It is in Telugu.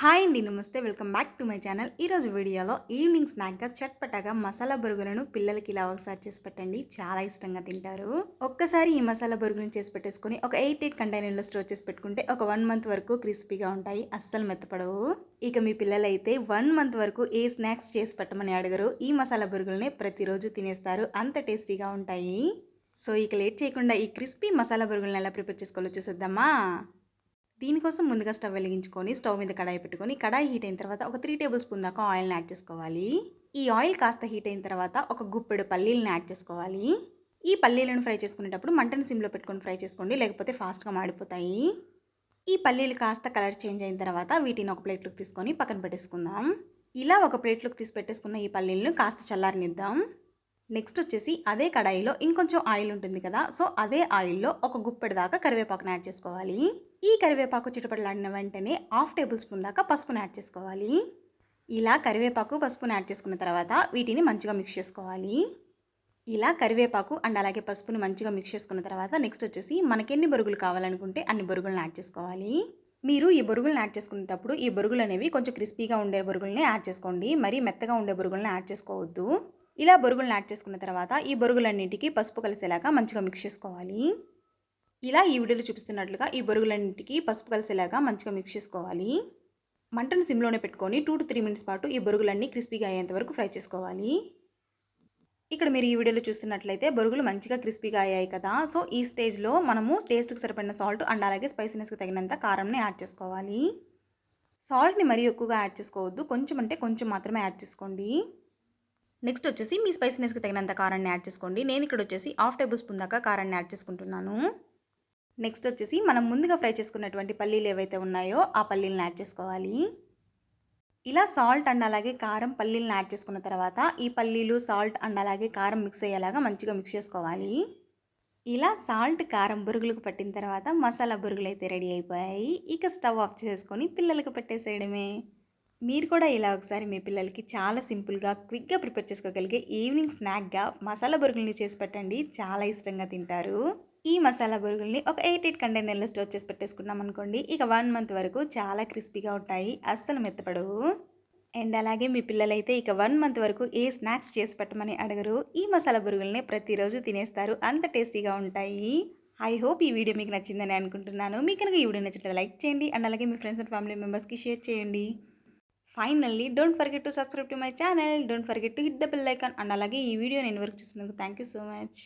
హాయ్ అండి నమస్తే. Welcome back to my channel. ఈరోజు వీడియోలో ఈవినింగ్ స్నాక్గా చట్పటాగా మసాలా బొరుగులను పిల్లలకి ఇలా ఒకసారి చేసి పెట్టండి. చాలా ఇష్టంగా తింటారు. ఒక్కసారి ఈ మసాలా బొరుగులను చేసి పెట్టేసుకొని ఒక ఎయిట్ ఎయిట్ కంటైనర్లో స్టోర్ చేసి పెట్టుకుంటే ఒక వన్ మంత్ వరకు క్రిస్పీగా ఉంటాయి. అస్సలు మెత్తపడవు. ఇక మీ పిల్లలైతే వన్ మంత్ వరకు ఏ స్నాక్స్ చేసి పెట్టమని అడగరు. ఈ మసాలా బొరుగులనే ప్రతిరోజు తినేస్తారు. అంత టేస్టీగా ఉంటాయి. సో ఇక లేట్ చేయకుండా ఈ క్రిస్పీ మసాలా బొరుగులను ఎలా ప్రిపేర్ చేసుకోవాలో చూసేద్దామా? దీనికోసం ముందుగా స్టవ్ వెలిగించుకొని స్టవ్ మీద కడాయి పెట్టుకొని కడాయి హీట్ అయిన తర్వాత ఒక త్రీ టేబుల్ స్పూన్ దాకా ఆయిల్ని యాడ్ చేసుకోవాలి. ఈ ఆయిల్ కాస్త హీట్ అయిన తర్వాత ఒక గుప్పెడు పల్లీలను యాడ్ చేసుకోవాలి. ఈ పల్లీలను ఫ్రై చేసుకునేటప్పుడు మంటను సిమ్లో పెట్టుకొని ఫ్రై చేసుకోండి లేకపోతే ఫాస్ట్గా మాడిపోతాయి. ఈ పల్లీలు కాస్త కలర్ చేంజ్ అయిన తర్వాత వీటిని ఒక ప్లేట్లోకి తీసుకొని పక్కన పెట్టేసుకుందాం. ఇలా ఒక ప్లేట్లోకి తీసి పెట్టేసుకున్న ఈ పల్లీలను కాస్త చల్లారనిద్దాం. నెక్స్ట్ వచ్చేసి అదే కడాయిలో ఇంకొంచెం ఆయిల్ ఉంటుంది కదా సో అదే ఆయిల్లో ఒక గుప్పెడు దాకా కరివేపాకును యాడ్ చేసుకోవాలి. ఈ కరివేపాకు చిటపడలాడిన వెంటనే హాఫ్ టేబుల్ స్పూన్ దాకా పసుపును యాడ్ చేసుకోవాలి. ఇలా కరివేపాకు పసుపును యాడ్ చేసుకున్న తర్వాత వీటిని మంచిగా మిక్స్ చేసుకోవాలి. ఇలా కరివేపాకు అండ్ అలాగే పసుపును మంచిగా మిక్స్ చేసుకున్న తర్వాత నెక్స్ట్ వచ్చేసి మనకి ఎన్ని బొరుగులు కావాలనుకుంటే అన్ని బొరుగులను యాడ్ చేసుకోవాలి. మీరు ఈ బొరుగులను యాడ్ చేసుకునేటప్పుడు ఈ బొరుగులు అనేవి కొంచెం క్రిస్పీగా ఉండే బొరుగులని యాడ్ చేసుకోండి. మరీ మెత్తగా ఉండే బొరుగులను యాడ్ చేసుకోవద్దు. ఇలా బొరుగులను యాడ్ చేసుకున్న తర్వాత ఈ బొరుగులన్నింటికి పసుపు కలిసేలాగా మంచిగా మిక్స్ చేసుకోవాలి. ఇలా ఈ వీడియోలో చూపిస్తున్నట్లుగా ఈ బొరుగులన్నింటికి పసుపు కలిసేలాగా మంచిగా మిక్స్ చేసుకోవాలి. మంటను సిమ్లోనే పెట్టుకొని టూ టు త్రీ మినిట్స్ పాటు ఈ బొరుగులన్నీ క్రిస్పీగా అయ్యేంత వరకు ఫ్రై చేసుకోవాలి. ఇక్కడ మీరు ఈ వీడియోలో చూస్తున్నట్లయితే బొరుగులు మంచిగా క్రిస్పీగా అయ్యాయి కదా. సో ఈ స్టేజ్లో మనము టేస్ట్కి సరిపడిన సాల్ట్ అండ్ అలాగే స్పైసీనెస్కి తగినంత కారంని యాడ్ చేసుకోవాలి. సాల్ట్ని మరీ ఎక్కువగా యాడ్ చేసుకోవద్దు. కొంచెం అంటే కొంచెం మాత్రమే యాడ్ చేసుకోండి. నెక్స్ట్ వచ్చేసి మీ స్పైసీనెస్కి తగినంత కారాన్ని యాడ్ చేసుకోండి. నేను ఇక్కడ వచ్చేసి హాఫ్ టేబుల్ స్పూన్ దాకా కారాన్ని యాడ్ చేసుకుంటున్నాను. నెక్స్ట్ వచ్చేసి మనం ముందుగా ఫ్రై చేసుకున్నటువంటి పల్లీలు ఏవైతే ఉన్నాయో ఆ పల్లీలను యాడ్ చేసుకోవాలి. ఇలా సాల్ట్ అండ్ అలాగే కారం పల్లీలను యాడ్ చేసుకున్న తర్వాత ఈ పల్లీలు సాల్ట్ అండ్ అలాగే కారం మిక్స్ అయ్యేలాగా మంచిగా మిక్స్ చేసుకోవాలి. ఇలా సాల్ట్ కారం బురుగులకు పట్టిన తర్వాత మసాలా బురుగులు అయితే రెడీ అయిపోయాయి. ఇక స్టవ్ ఆఫ్ చేసుకొని పిల్లలకు పెట్టేసేయడమే. మీరు కూడా ఇలా ఒకసారి మీ పిల్లలకి చాలా సింపుల్గా క్విక్గా ప్రిపేర్ చేసుకోగలిగే ఈవినింగ్ స్నాక్గా మసాలా బొరుగుల్ని చేసి పెట్టండి. చాలా ఇష్టంగా తింటారు. ఈ మసాలా బొరుగుల్ని ఒక ఎయిట్ ఎయిట్ కంటైనర్లో స్టోర్ చేసి పెట్టేసుకున్నాం అనుకోండి ఇక వన్ మంత్ వరకు చాలా క్రిస్పీగా ఉంటాయి. అస్సలు మెత్తపడవు. అండ్ అలాగే మీ పిల్లలైతే ఇక వన్ మంత్ వరకు ఏ స్నాక్స్ చేసి పెట్టమని అడగరు. ఈ మసాలా బొరుగుల్ని ప్రతిరోజు తినేస్తారు. అంత టేస్టీగా ఉంటాయి. ఐ హోప్ ఈ వీడియో మీకు నచ్చిందని అనుకుంటున్నాను. మీకు కనుక ఈ వీడియో నచ్చినట్లయితే లైక్ చేయండి. అండ్ అలాగే మీ ఫ్రెండ్స్ అండ్ ఫ్యామిలీ మెంబర్స్కి షేర్ చేయండి. Finally don't forget to subscribe to my channel don't forget to hit the bell icon and అలాగే ఈ వీడియో నేను వర్క్ చేసినందుకు థ్యాంక్ యూ సో మచ్